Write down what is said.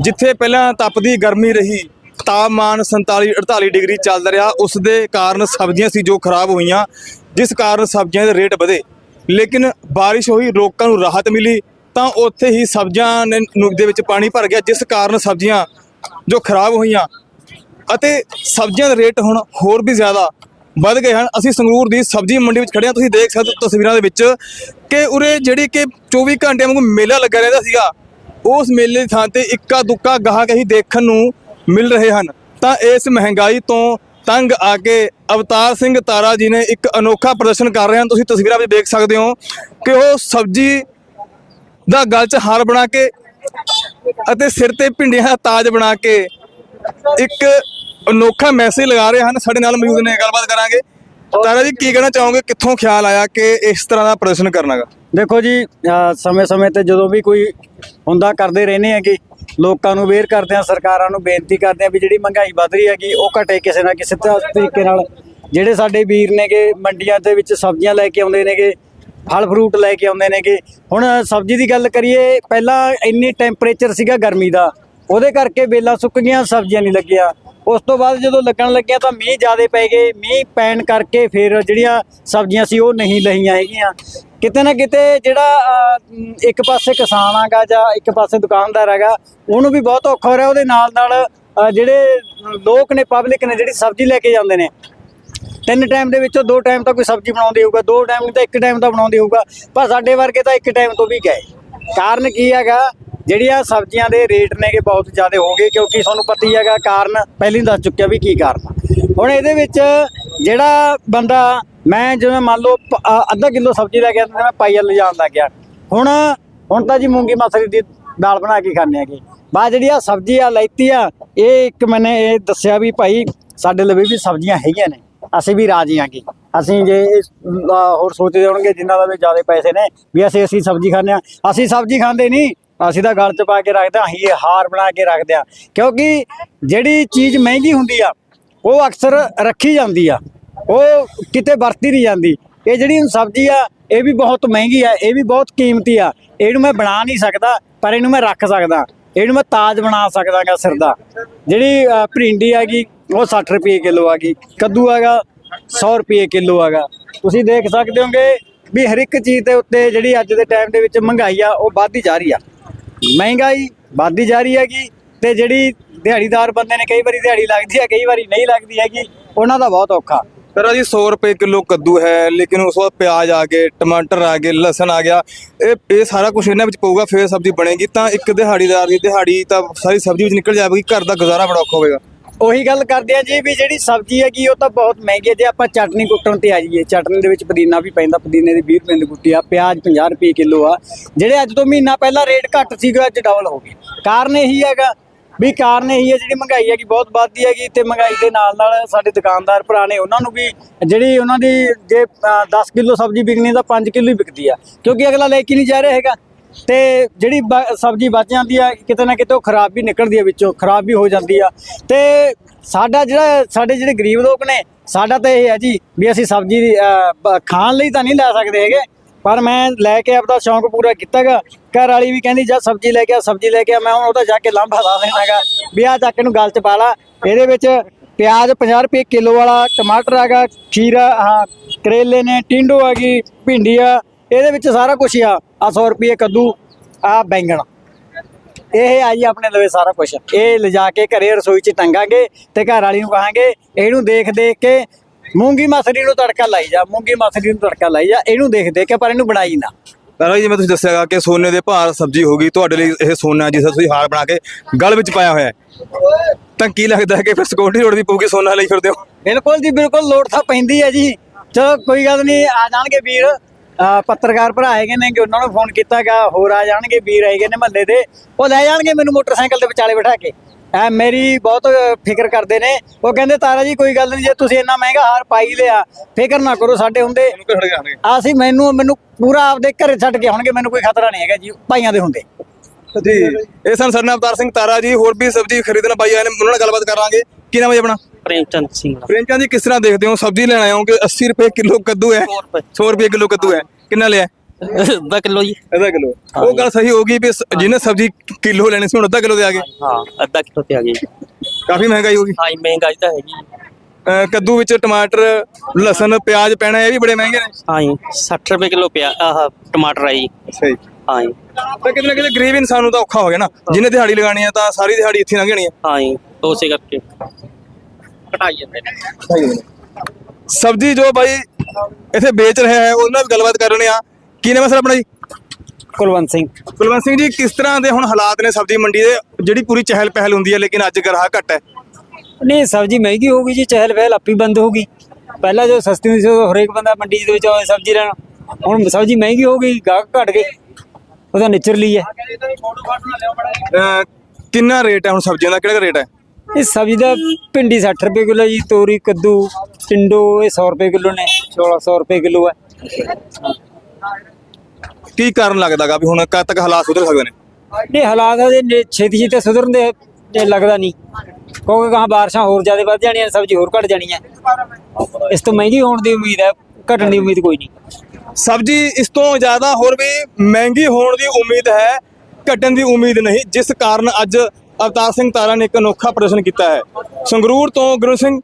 ਜਿੱਥੇ ਪਹਿਲਾਂ ਤਪਦੀ ਗਰਮੀ ਰਹੀ, ਤਾਪਮਾਨ 47 48 ਡਿਗਰੀ ਚੱਲਦਾ ਰਿਹਾ ਉਸ ਦੇ ਕਾਰਨ ਸਬਜ਼ੀਆਂ ਸੀ ਜੋ ਖਰਾਬ ਹੋਈਆਂ, ਜਿਸ ਕਾਰਨ ਸਬਜ਼ੀਆਂ ਦੇ ਰੇਟ ਵਧੇ। ਲੇਕਿਨ ਬਾਰਿਸ਼ ਹੋਈ, ਲੋਕਾਂ ਨੂੰ ਰਾਹਤ ਮਿਲੀ, ਤਾਂ ਉੱਥੇ ਹੀ ਸਬਜ਼ੀਆਂ ਨੇ ਨੂੰ ਦੇ ਵਿੱਚ ਪਾਣੀ ਭਰ ਗਿਆ, ਜਿਸ ਕਾਰਨ ਸਬਜ਼ੀਆਂ ਜੋ ਖਰਾਬ ਹੋਈਆਂ। ਅਤੇ ਸਬਜ਼ੀਆਂ ਦੇ ਰੇਟ ਹੁਣ ਹੋਰ ਵੀ ਜ਼ਿਆਦਾ ਵੱਧ ਗਏ ਹਨ। ਅਸੀਂ ਸੰਗਰੂਰ ਦੀ ਸਬਜ਼ੀ ਮੰਡੀ ਵਿੱਚ ਖੜੇ ਹਾਂ, ਤੁਸੀਂ ਦੇਖ ਸਕਦੇ ਹੋ ਤਸਵੀਰਾਂ ਦੇ ਵਿੱਚ ਕਿ ਉਰੇ ਜਿਹੜੀ ਕਿ 24 ਘੰਟਿਆਂ ਵਾਂਗੂ ਮੇਲਾ ਲੱਗਾ ਰਹਿੰਦਾ ਸੀਗਾ। ਉਸ ਮੇਲੇ ਦੀ ਥਾਂ ਤੇ ਇੱਕਾ ਦੁੱਕਾ ਗਾਹਕ ਹੀ ਦੇਖਣ ਨੂੰ ਮਿਲ ਰਹੇ ਹਨ। ਤਾਂ ਇਸ ਮਹਿੰਗਾਈ ਤੋਂ ਤੰਗ ਆ ਕੇ ਅਵਤਾਰ ਸਿੰਘ ਤਾਰਾ ਜੀ ਨੇ ਇੱਕ ਅਨੋਖਾ ਪ੍ਰਦਰਸ਼ਨ ਕਰ ਰਹੇ ਹਨ। ਤੁਸੀਂ ਤਸਵੀਰਾਂ ਵਿੱਚ ਦੇਖ ਸਕਦੇ ਹੋ ਕਿ ਉਹ ਸਬਜ਼ੀ ਦਾ ਗਲ 'ਚ ਹਾਰ ਬਣਾ ਕੇ ਅਤੇ ਸਿਰ ਤੇ ਭਿੰਡੀਆਂ ਦਾ ਤਾਜ ਬਣਾ ਕੇ ਇੱਕ ਅਨੋਖਾ ਮੈਸੇਜ ਲਗਾ ਰਹੇ ਹਨ। ਸਾਡੇ ਨਾਲ ਮੌਜੂਦ ਨੇ, ਗੱਲਬਾਤ ਕਰਾਂਗੇ। ਤਾਰਾ ਜੀ ਕੀ ਕਹਿਣਾ ਚਾਹੋਗੇ? ਕਿੱਥੋਂ ਖਿਆਲ ਆਇਆ ਕਿ ਇਸ ਤਰ੍ਹਾਂ ਦਾ ਪ੍ਰਦਰਸ਼ਨ ਕਰਨਾਗਾ? ਦੇਖੋ ਜੀ ਸਮੇਂ-ਸਮੇਂ ਤੇ ਜਦੋਂ ਵੀ ਕੋਈ ਹੁੰਦਾ ਕਰਦੇ ਰਹਿੰਦੇ ਹੈਗੇ ਲੋਕਾਂ ਨੂੰ ਵੇਅਰ ਕਰਦੇ ਆ ਸਰਕਾਰਾਂ ਨੂੰ ਬੇਨਤੀ ਕਰਦੇ ਆ ਵੀ ਜਿਹੜੀ ਮਹਿੰਗਾਈ ਵੱਧ ਰਹੀ ਹੈਗੀ ਉਹ ਘਟੇ ਕਿਸੇ ਨਾ ਕਿਸੇ ਤਰੀਕੇ ਨਾਲ। ਜਿਹੜੇ ਸਾਡੇ ਵੀਰ ਨੇਗੇ ਮੰਡੀਆਂ ਦੇ ਵਿੱਚ ਸਬਜ਼ੀਆਂ ਲੈ ਕੇ ਆਉਂਦੇ ਨੇਗੇ ਫਲ ਫਰੂਟ ਲੈ ਕੇ ਆਉਂਦੇ ਨੇਗੇ। ਹੁਣ ਸਬਜ਼ੀ ਦੀ ਗੱਲ ਕਰੀਏ ਪਹਿਲਾਂ ਇੰਨੀ ਟੈਂਪਰੇਚਰ ਸੀਗਾ ਗਰਮੀ ਦਾ। ਉਹਦੇ ਕਰਕੇ ਵੇਲਾਂ ਸੁੱਕ ਗਈਆਂ ਸਬਜ਼ੀਆਂ ਨਹੀਂ ਲੱਗੀਆਂ। ਉਸ ਤੋਂ ਬਾਅਦ ਜਦੋਂ ਲੱਗਣ ਲੱਗਿਆ ਤਾਂ ਮੀਂਹ ਜ਼ਿਆਦਾ ਪੈ ਗਏ। ਮੀਂਹ ਪੈਣ ਕਰਕੇ ਫਿਰ ਜਿਹੜੀਆਂ ਸਬਜ਼ੀਆਂ ਸੀ ਉਹ ਨਹੀਂ ਲਹੀਆਂ ਹੈਗੀਆਂ। ਕਿਤੇ ਨਾ ਕਿਤੇ ਜਿਹੜਾ ਇੱਕ ਪਾਸੇ ਕਿਸਾਨ ਆਗਾ ਜਾਂ ਇੱਕ ਪਾਸੇ ਦੁਕਾਨਦਾਰ ਹੈਗਾ ਉਹਨੂੰ ਵੀ ਬਹੁਤ ਔਖਾ ਹੋ ਰਿਹਾ। ਉਹਦੇ ਨਾਲ ਨਾਲ ਜਿਹੜੇ ਲੋਕ ਨੇ ਪਬਲਿਕ ਨੇ, ਜਿਹੜੀ ਸਬਜ਼ੀ ਲੈ ਕੇ ਜਾਂਦੇ ਨੇ, ਤਿੰਨ ਟਾਈਮ ਦੇ ਵਿੱਚੋਂ ਦੋ ਟਾਈਮ ਤਾਂ ਕੋਈ ਸਬਜ਼ੀ ਬਣਾਉਂਦੇ ਹੋਊਗਾ, ਦੋ ਟਾਈਮ ਤਾਂ ਇੱਕ ਟਾਈਮ ਤਾਂ ਬਣਾਉਂਦੇ ਹੋਊਗਾ, ਪਰ ਸਾਡੇ ਵਰਗੇ ਤਾਂ ਇੱਕ ਟਾਈਮ ਤੋਂ ਵੀ ਗਏ। ਕਾਰਨ ਕੀ ਹੈਗਾ? ਜਿਹੜੀਆਂ ਸਬਜ਼ੀਆਂ ਦੇ ਰੇਟ ਨੇਗੇ ਬਹੁਤ ਜ਼ਿਆਦਾ ਹੋ ਗਏ ਕਿਉਂਕਿ ਤੁਹਾਨੂੰ ਪਤਾ ਹੀ ਹੈਗਾ ਕਾਰਨ, ਪਹਿਲਾਂ ਹੀ ਦੱਸ ਚੁੱਕਿਆ ਵੀ ਕੀ ਕਾਰਨ ਆ। ਹੁਣ ਇਹਦੇ ਵਿੱਚ ਜਿਹੜਾ ਬੰਦਾ, ਮੈਂ ਜਿਵੇਂ ਮੰਨ ਲਓ ਅੱਧਾ ਕਿਲੋ ਸਬਜ਼ੀ ਲੈ ਕੇ ਆਉਂਦਾ ਮੈਂ ਪਾਈਆ ਲਿਜਾਣ ਲੱਗ ਗਿਆ। ਹੁਣ ਹੁਣ ਤਾਂ ਜੀ ਮੂੰਗੀ ਮਸਰੀ ਦੀ ਦਾਲ ਬਣਾ ਕੇ ਖਾਂਦੇ ਆਗੇ ਬਾ ਜਿਹੜੀ ਆ ਸਬਜ਼ੀ ਆ, ਲੈਤੀ ਆ, ਇਹ ਇੱਕ ਮੈਨੇ ਇਹ ਦੱਸਿਆ ਵੀ ਭਾਈ, ਸਾਡੇ ਲਵੇ ਵੀ ਸਬਜ਼ੀਆਂ ਹੈਗੀਆਂ ਨੇ, ਅਸੀਂ ਵੀ ਰਾਜੀ ਆਂਗੇ। ਅਸੀਂ ਜੇ ਹੋਰ ਸੋਚਦੇ ਹੋਣਗੇ ਜਿਨ੍ਹਾਂ ਦਾ ਵੀ ਜ਼ਿਆਦਾ ਪੈਸੇ ਨੇ, ਵੀ ਅਸੀਂ ਅਸੀਂ ਸਬਜ਼ੀ ਖਾਂਦੇ ਆ। ਅਸੀਂ ਸਬਜ਼ੀ ਖਾਂਦੇ ਨਹੀਂ ਅਸੀਂ ਤਾਂ ਗਲ 'ਚ ਪਾ ਕੇ ਰੱਖਦੇ ਹਾਂ, ਅਸੀਂ ਇਹ ਹਾਰ ਬਣਾ ਕੇ ਰੱਖਦੇ ਆ ਕਿਉਂਕਿ ਜਿਹੜੀ ਚੀਜ਼ ਮਹਿੰਗੀ ਹੁੰਦੀ ਆ, ਉਹ ਅਕਸਰ ਰੱਖੀ ਜਾਂਦੀ ਆ। ਉਹ ਕਿਤੇ ਵਰਤੀ ਨਹੀਂ ਜਾਂਦੀ। ਇਹ ਜਿਹੜੀ ਹੁਣ ਸਬਜ਼ੀ ਆ, ਇਹ ਵੀ ਬਹੁਤ ਮਹਿੰਗੀ ਆ, ਇਹ ਵੀ ਬਹੁਤ ਕੀਮਤੀ ਆ। ਇਹਨੂੰ ਮੈਂ ਬਣਾ ਨਹੀਂ ਸਕਦਾ, ਪਰ ਇਹਨੂੰ ਮੈਂ ਰੱਖ ਸਕਦਾ। ਇਹਨੂੰ ਮੈਂ ਤਾਜ ਬਣਾ ਸਕਦਾਗਾ ਸਿਰ ਦਾ। ਜਿਹੜੀ ਭਿੰਡੀ ਹੈਗੀ, ਉਹ 60 ਰੁਪਏ ਕਿਲੋ ਹੈਗੀ। ਕੱਦੂ ਹੈਗਾ 100 ਰੁਪਏ ਕਿਲੋ ਹੈਗਾ। ਤੁਸੀਂ ਦੇਖ ਸਕਦੇ ਹੋਗੇ ਵੀ ਹਰ ਇੱਕ ਚੀਜ਼ ਦੇ ਉੱਤੇ ਜਿਹੜੀ ਅੱਜ ਦੇ ਟਾਈਮ ਦੇ ਵਿੱਚ ਮਹਿੰਗਾਈ ਆ, ਉਹ ਵੱਧਦੀ ਜਾ ਰਹੀ ਆ। ਮਹਿੰਗਾਈ ਵੱਧਦੀ ਜਾ ਰਹੀ ਹੈਗੀ ਤੇ ਜਿਹੜੀ ਦਿਹਾੜੀਦਾਰ ਬੰਦੇ ਨੇ ਕਈ ਵਾਰੀ ਦਿਹਾੜੀ ਲੱਗਦੀ ਹੈ, ਕਈ ਵਾਰੀ ਨਹੀਂ ਲੱਗਦੀ ਹੈਗੀ, ਉਹਨਾਂ ਦਾ ਬਹੁਤ ਔਖਾ। ਤਾਰਾ ਜੀ 100 ਰੁਪਏ ਕਿਲੋ ਕੱਦੂ ਹੈ, ਲੇਕਿਨ ਉਸ ਤੋਂ ਬਾਅਦ ਪਿਆਜ਼ ਆ ਗਏ, ਟਮਾਟਰ ਆ ਗਏ, ਲਸਣ ਆ ਗਿਆ, ਇਹ ਇਹ ਸਾਰਾ ਕੁਝ ਇਹਨਾਂ ਵਿੱਚ ਪਊਗਾ, ਫਿਰ ਸਬਜ਼ੀ ਬਣੇਗੀ, ਤਾਂ ਇੱਕ ਦਿਹਾੜੀਦਾਰ ਦੀ ਦਿਹਾੜੀ ਤਾਂ ਸਾਰੀ ਸਬਜ਼ੀ ਵਿੱਚ ਨਿਕਲ ਜਾਵੇਗੀ, ਘਰ ਦਾ ਗੁਜ਼ਾਰਾ ਬੜਾ ਔਖਾ ਹੋਵੇਗਾ। ਉਹੀ ਗੱਲ ਕਰਦੇ ਆ ਜੀ ਵੀ ਜਿਹੜੀ ਸਬਜ਼ੀ ਹੈਗੀ ਉਹ ਤਾਂ ਬਹੁਤ ਮਹਿੰਗੀ ਹੈ। ਜੇ ਆਪਾਂ ਚਟਨੀ ਕੁੱਟਣ ਤੇ ਆ ਜਾਈਏ ਚਟਨੀ ਦੇ ਵਿੱਚ ਪੁਦੀਨਾ ਵੀ ਪੈਂਦਾ ਪੁਦੀਨੇ ਦੀ 20 ਰੁਪਏ ਦੀ ਗੁੱਟੀ ਆ ਪਿਆਜ਼ 50 ਰੁਪਏ ਕਿਲੋ ਆ। ਜਿਹੜੇ ਅੱਜ ਤੋਂ ਮਹੀਨਾ ਪਹਿਲਾਂ ਰੇਟ ਘੱਟ ਸੀਗਾ ਅੱਜ ਡਬਲ ਹੋ ਗਏ। ਕਾਰਨ ਇਹੀ ਹੈਗਾ ਵੀ ਕਾਰਨ ਇਹੀ ਹੈ ਜਿਹੜੀ ਮਹਿੰਗਾਈ ਹੈਗੀ ਬਹੁਤ ਵੱਧਦੀ ਹੈਗੀ ਤੇ ਮਹਿੰਗਾਈ ਦੇ ਨਾਲ ਨਾਲ ਸਾਡੇ ਦੁਕਾਨਦਾਰ ਭਰਾ ਨੇ ਉਹਨਾਂ ਨੂੰ ਵੀ ਜਿਹੜੀ ਉਹਨਾਂ ਦੀ ਜੇ ਅ, 10 ਕਿਲੋ ਸਬਜ਼ੀ ਵਿਕਣੀ ਤਾਂ 5 ਕਿਲੋ ਹੀ ਵਿਕਦੀ ਆ। ਕਿਉਂਕਿ ਅਗਲਾ ਲੈ ਕੇ ਨਹੀਂ ਜਾ ਰਿਹਾ ਹੈਗਾ। ਤੇ ਜਿਹੜੀ ਬ- ਸਬਜ਼ੀ ਬਚ ਜਾਂਦੀ ਆ, ਕਿਤੇ ਨਾ ਕਿਤੇ ਉਹ ਖਰਾਬ ਵੀ ਨਿਕਲਦੀ ਆ ਵਿੱਚੋਂ, ਖਰਾਬ ਵੀ ਹੋ ਜਾਂਦੀ ਆ। ਤੇ ਸਾਡਾ ਜਿਹੜਾ, ਸਾਡੇ ਜਿਹੜੇ ਗਰੀਬ ਲੋਕ ਨੇ, ਸਾਡਾ ਤਾਂ ਇਹ ਹੈ ਜੀ ਵੀ ਅਸੀਂ ਸਬਜ਼ੀ ਖਾਣ ਲਈ ਤਾਂ ਨਹੀਂ ਲੈ ਸਕਦੇ ਹੈਗੇ, ਪਰ ਮੈਂ ਲੈ ਕੇ ਆਪਦਾ ਸ਼ੌਂਕ ਪੂਰਾ ਕੀਤਾਗਾ। ਘਰ ਵਾਲੀ ਵੀ ਕਹਿੰਦੀ, ਜਾ ਸਬਜ਼ੀ ਲੈ ਕੇ ਆ, ਸਬਜ਼ੀ ਲੈ ਕੇ ਆ। ਮੈਂ ਹੁਣ ਉਹਦਾ ਜਾ ਕੇ ਲਾਂਭਾ ਲਾ ਦੇਣਾਗਾ ਵੀ ਆ ਚੱਕ ਨੂੰ ਗਲ ਚ ਪਾ ਲਾ। ਇਹਦੇ ਵਿੱਚ ਪਿਆਜ਼ 50 ਰੁਪਏ ਕਿਲੋ ਵਾਲਾ, ਟਮਾਟਰ ਹੈਗਾ, ਖੀਰਾ, ਹਾਂ, ਕਰੇਲੇ ਨੇ, ਟਿੰਡੋ ਹੈਗੀ ਭਿੰਡੀ ਆ ਇਹਦੇ ਵਿੱਚ ਸਾਰਾ ਕੁਝ ਆ। ਆ 100 ਰੁਪਏ ਕੱਦੂ ਆ ਬੈਂਗਣ। ਇਹ ਆ ਜੀ ਆਪਣੇ ਲਵੇ ਸਾਰਾ ਕੁਝ ਇਹ ਲਿਜਾ ਕੇ ਘਰੇ ਰਸੋਈ 'ਚ ਟੰਗਾਂਗੇ ਤੇ ਘਰ ਵਾਲੀ ਨੂੰ ਕਹਾਂਗੇ ਇਹਨੂੰ ਦੇਖ ਦੇਖ ਕੇ ਮੂੰਗੀ ਮਸਰੀ ਨੂੰ ਤੜਕਾ ਲਾਈ ਜਾ ਮੂੰਗੀ ਮਸਰੀ ਨੂੰ ਤੜਕਾ ਲਾਈ ਜਾ ਇਹਨੂੰ ਦੇਖ ਦੇਖ ਕੇ ਪਰ ਇਹਨੂੰ ਬਣਾਈ ਨਾ। ਜੀ ਮੈਂ ਤੁਸੀਂ ਦੱਸਿਆਗਾ ਕਿ ਸੋਨੇ ਦੇ ਭਾਰ ਸਬਜ਼ੀ ਹੋ ਗਈ ਤੁਹਾਡੇ ਲਈ ਇਹ ਸੋਨਾ ਜਿਸ ਦਾ ਤੁਸੀਂ ਹਾਰ ਬਣਾ ਕੇ ਗਲ ਵਿੱਚ ਪਾਇਆ ਹੋਇਆ ਹੈ। ਤਾਂ ਕੀ ਲੱਗਦਾ ਹੈ ਕਿ ਫਿਰ ਸਿਕਿਉਰਿਟੀ ਲੋੜ ਵੀ ਪਊਗੀ ਸੋਨਾ ਲਈ ਫਿਰਦੇ ਹੋ? ਬਿਲਕੁਲ ਜੀ ਬਿਲਕੁਲ ਲੋੜ ਤਾਂ ਪੈਂਦੀ ਹੈ ਜੀ। ਚਲੋ ਕੋਈ ਗੱਲ ਨਹੀਂ ਆ ਜਾਣਗੇ ਵੀਰ। ਪੱਤਰਕਾਰ ਭਰਾ ਹੈਗੇ ਨੇ ਕਿ ਉਹਨਾਂ ਨੂੰ ਫੋਨ ਕੀਤਾਗਾ ਹੋਰ ਆ ਜਾਣਗੇ ਵੀਰ ਹੈਗੇ ਨੇ ਮਹੱਲੇ ਦੇ ਉਹ ਲੈ ਜਾਣਗੇ ਮੈਨੂੰ ਮੋਟਰਸਾਈਕਲ ਦੇ ਵਿਚਾਲੇ ਬਿਠਾ ਕੇ। ਐ ਮੇਰੀ ਬਹੁਤ ਫਿਕਰ ਕਰਦੇ ਨੇ ਉਹ ਕਹਿੰਦੇ ਤਾਰਾ ਜੀ ਕੋਈ ਗੱਲ ਨਹੀਂ ਜੇ ਤੁਸੀਂ ਇੰਨਾ ਮਹਿੰਗਾ ਹਾਰ ਪਾਈ ਲਿਆ ਫਿਕਰ ਨਾ ਕਰੋ ਸਾਡੇ ਹੁੰਦੇ। ਅਸੀਂ ਮੈਨੂੰ ਮੈਨੂੰ ਪੂਰਾ ਆਪਦੇ ਘਰੇ ਛੱਡ ਕੇ ਆਉਣਗੇ ਮੈਨੂੰ ਕੋਈ ਖਤਰਾ ਨਹੀਂ ਹੈਗਾ ਜੀ ਭਾਈਆਂ ਦੇ ਹੁੰਦੇ। ਜੀ ਇਹ ਸਨ ਸਰਨਾ ਅਵਤਾਰ ਸਿੰਘ ਤਾਰਾ ਜੀ ਹੋਰ ਵੀ ਸਬਜ਼ੀ ਖਰੀਦਣ ਬਾਈ ਆਏ ਨੇ ਉਹਨਾਂ ਨਾਲ ਗੱਲਬਾਤ ਕਰਾਂਗੇ। ਕੀ ਨਾਮ ਹੈ ਜੀ ਆਪਣਾ ਪ੍ਰੇਮਚੰਦ ਸਿੰਘ ਦਾ। ਪ੍ਰਿੰਕਾ ਜੀ ਕਿਸ ਤਰ੍ਹਾਂ ਦੇਖਦੇ ਹੋ? ਸਬਜ਼ੀ ਲੈਣ ਆਏ ਹੋ ਕਿ 80 ਰੁਪਏ ਕਿਲੋ ਕੱਦੂ ਹੈ? 100 ਰੁਪਏ। 100 ਰੁਪਏ ਕਿਲੋ ਕੱਦੂ ਹੈ। ਕਿੰਨਾ ਲਿਆ? ਅੱਧਾ ਕਿਲੋ ਜੀ। ਅੱਧਾ ਕਿਲੋ। ਉਹ ਗੱਲ ਸਹੀ ਹੋਗੀ ਵੀ ਸ- ਜਿਹਨੇ ਸਬਜ਼ੀ ਕਿਲੋ ਲੈਣੀ ਸੀ ਹੁਣ ਅੱਧਾ ਕਿਲੋ ਦੇ ਆ ਗਏ। ਹਾਂ ਅੱਧਾ ਕਿਲੋ ਤੇ ਆ ਗਈ ਕਾਫੀ ਮਹਿੰਗਾਈ ਹੋਗੀ ਹਾਂ ਮਹਿੰਗਾਈ ਤਾਂ ਹੈਗੀ। ਅਹ ਕੱਦੂ ਵਿੱਚ ਟਮਾਟਰ ਲਸਣ ਪਿਆਜ਼ ਪੈਣਾ ਇਹ ਵੀ ਬੜੇ ਮਹਿੰਗੇ ਨੇ। ਹਾਂ ਜੀ 60 ਰੁਪਏ ਕਿਲੋ ਪਿਆ ਆਹ ਟਮਾਟਰ ਆ ਜੀ। ਸਹੀ ਹਾਂ ਜੀ। ਤਾਂ ਕਿਤੇ ਨਾ ਕਿਤੇ ਗਰੀਬ ਇਨਸਾਨ ਨੂੰ ਤਾਂ ਔਖਾ ਹੋ ਗਿਆ ਨਾ। ਜਿਹਨੇ ਦਿਹਾੜੀ ਲਗਾਣੀ ਆ ਤਾਂ ਸਾਰੀ ਦਿਹਾੜੀ ਇੱਥੇ ਲੰਘ ਜਾਣੀ ਆ ਹਾਂ ਜੀ ਉਸੇ ਕਰਕੇ। ਘਟਾਈ ਜਾਂਦੇ ਨੇ। ਸਬਜ਼ੀ ਜੋ ਬਾਈ ਇੱਥੇ ਵੇਚ ਰਿਹਾ ਹੈ ਉਹਨਾਂ ਨਾਲ ਵੀ ਗੱਲਬਾਤ ਕਰ ਰਹੇ ਆ ਕੀ ਨਾਮ ਹੈ ਸਰ ਆਪਣਾ ਜੀ? ਕੁਲਵੰਤ ਸਿੰਘ। ਕੁਲਵੰਤ ਸਿੰਘ ਜੀ ਕਿਸ ਤਰ੍ਹਾਂ ਦੇ ਹੁਣ ਹਾਲਾਤ ਨੇ ਸਬਜ਼ੀ ਮੰਡੀ ਦੇ? ਜਿਹੜੀ ਪੂਰੀ ਚਹਿਲ ਪਹਿਲ ਹੁੰਦੀ ਹੈ ਲੇਕਿਨ ਅੱਜ ਗਰਾਹ ਘੱਟ ਹੈ। ਨਹੀਂ ਸਬਜ਼ੀ ਮਹਿੰਗੀ ਹੋ ਗਈ ਜੀ ਚਹਿਲ ਪਹਿਲ ਆਪੀ ਬੰਦ ਹੋ ਗਈ। ਪਹਿਲਾਂ ਜੋ ਸਸਤੀ ਹੁੰਦੀ ਸੀ ਉਦੋਂ ਹਰੇਕ ਬੰਦਾ ਮੰਡੀ ਦੇ ਵਿੱਚ ਆਏ ਸਬਜ਼ੀ ਲੈਣ। ਹੁਣ ਸਬਜ਼ੀ ਮਹਿੰਗੀ ਹੋ ਗਈ ਗਾਹਕ ਘਟ ਗਏ। ਉਹਦਾ ਨੇਚਰਲੀ ਹੈ। ਅਹ ਕਿੰਨਾ ਰੇਟ ਹੈ ਹੁਣ ਸਬਜ਼ੀਆਂ ਦਾ? ਕਿਹੜਾ ਰੇਟ ਹੈ? ਇਹ ਸਬਜ਼ੀ ਦਾ ਭਿੰਡੀ 60 ਰੁਪਏ ਕਿਲੋ ਜੀ ਤੋਰੀ ਕੱਦੂ ਟਿੰਡੋ ਇਹ 100 ਰੁਪਏ ਕਿਲੋ ਨੇ 1600 ਰੁਪਏ ਕਿਲੋ ਹੈ ਕੀ ਕਾਰਨ ਲੱਗਦਾਗਾ ਵੀ ਹੁਣ ਕਦ ਤੱਕ ਹਾਲਾਤ ਸੁਧਰ ਸਕਦੇ ਨੇ? ਨਹੀਂ ਹਾਲਾਤ ਨੇ- ਛੇਤੀ ਛੇਤੀ ਤਾਂ ਸੁਧਰਨ ਦੇ ਇਹ ਲੱਗਦਾ ਨਹੀਂ। ਕਿਉਂਕਿ ਕਹਾਂ ਬਾਰਿਸ਼ਾਂ ਹੋਰ ਜ਼ਿਆਦਾ ਵੱਧ ਜਾਣੀਆਂ ਸਬਜ਼ੀ ਹੋਰ ਘਟ ਜਾਣੀ ਹੈ ਇਸ ਤੋਂ ਮਹਿੰਗੀ ਹੋਣ ਦੀ ਉਮੀਦ ਹੈ ਘਟਣ ਦੀ ਉਮੀਦ ਕੋਈ ਨਹੀਂ। ਸਬਜ਼ੀ ਇਸ ਤੋਂ ਜ਼ਿਆਦਾ ਹੋਰ ਵੀ ਮਹਿੰਗੀ ਹੋਣ ਦੀ ਉਮੀਦ ਹੈ ਘਟਣ ਦੀ ਉਮੀਦ ਨਹੀਂ ਜਿਸ ਕਾਰਨ ਅੱਜ ਅਵਤਾਰ ਸਿੰਘ ਤਾਰਾ ਨੇ ਇੱਕ ਅਨੋਖਾ ਪ੍ਰਦਰਸ਼ਨ ਕੀਤਾ ਹੈ। ਸੰਗਰੂਰ ਤੋਂ ਗੁਰੂ ਸਿੰਘ